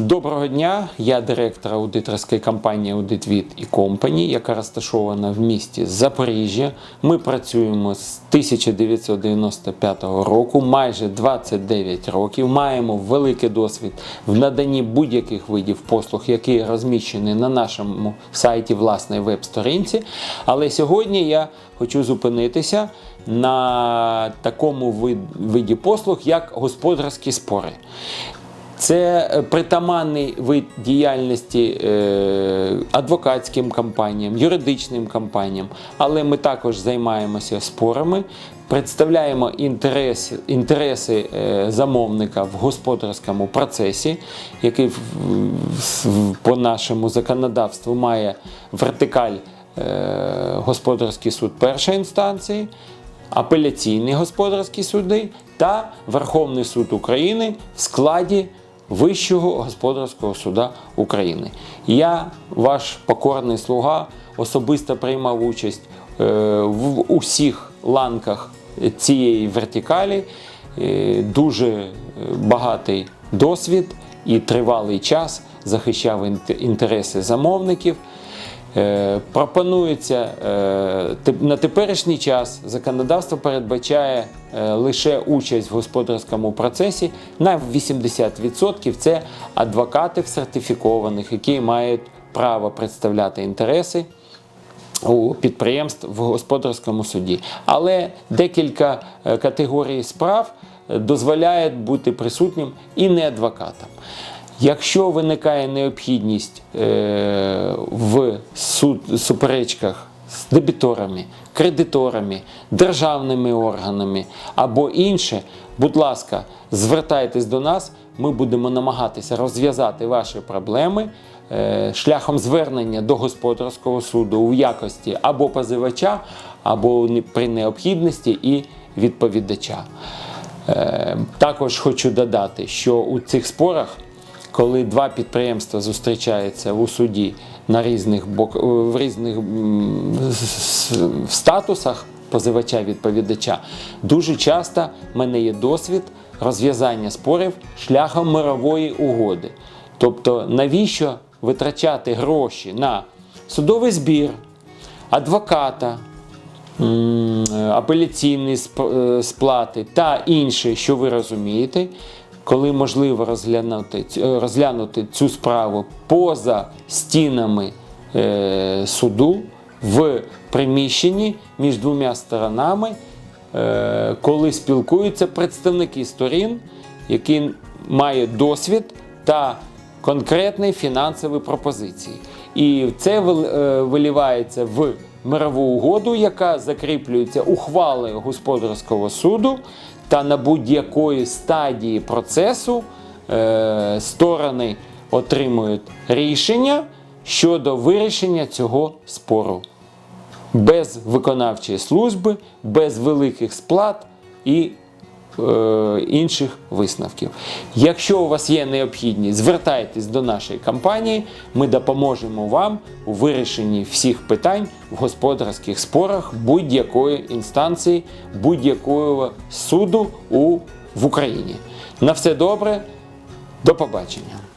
Доброго дня, я директор аудиторської компанії AuditVid і Company, яка розташована в місті Запоріжжя. Ми працюємо з 1995 року, майже 29 років. Маємо великий досвід в наданні будь-яких видів послуг, які розміщені на нашому сайті власної веб-сторінці. Але сьогодні я хочу зупинитися на такому виді послуг, як господарські спори. Це е, притаманний вид діяльності е, адвокатським компаніям, юридичним компаніям, але ми також займаємося спорами, представляємо інтереси, інтереси замовника в господарському процесі, який по нашому законодавству має вертикаль е, господарський суд першої інстанції апеляційні господарські суди та Верховний суд України в складі Вищого господарського суда України. Я, ваш покорний слуга, особисто приймав участь е, в усіх ланках цієї вертикалі. Е, Дуже е, багатий досвід і тривалий час захищав інтереси замовників. Е, Пропонується е, на теперішній час законодавство передбачає е, лише участь в господарському процесі на 80% це адвокатів сертифікованих, які мають право представляти інтереси у підприємств в господарському суді. Але декілька категорій справ дозволяють бути присутнім і не адвокатам. Якщо виникає необхідність е, в суд, суперечках з дебіторами, кредиторами, державними органами або інше, будь ласка, звертайтесь до нас, ми будемо намагатися розв'язати ваші проблеми е, шляхом звернення до господарського суду у якості або позивача, або при необхідності і відповідача. Е, Також хочу додати, що у цих спорах, коли два підприємства зустрічаються у суді на різних бок... в різних статусах позивача відповідача, дуже часто в мене є досвід розв'язання спорів шляхом мирової угоди. Тобто, навіщо витрачати гроші на судовий збір, адвоката, апеляційні е, сплати та інше, що ви розумієте, коли можливо розглянути, е, розглянути цю справу поза стінами е, суду в приміщенні між двома сторонами, е, коли спілкуються представники сторін, які мають досвід та конкретні фінансові пропозиції. І це вил- е, вилівається в мирову угоду, яка закріплюється ухвалою господарського суду, та на будь-якої стадії процесу е, сторони отримують рішення щодо вирішення цього спору. Без виконавчої служби, без великих сплат і інших висновків. Якщо у вас є необхідність, звертайтесь до нашої компанії, ми допоможемо вам у вирішенні всіх питань в господарських спорах будь-якої інстанції, будь-якого суду у, в Україні. На все добре, до побачення.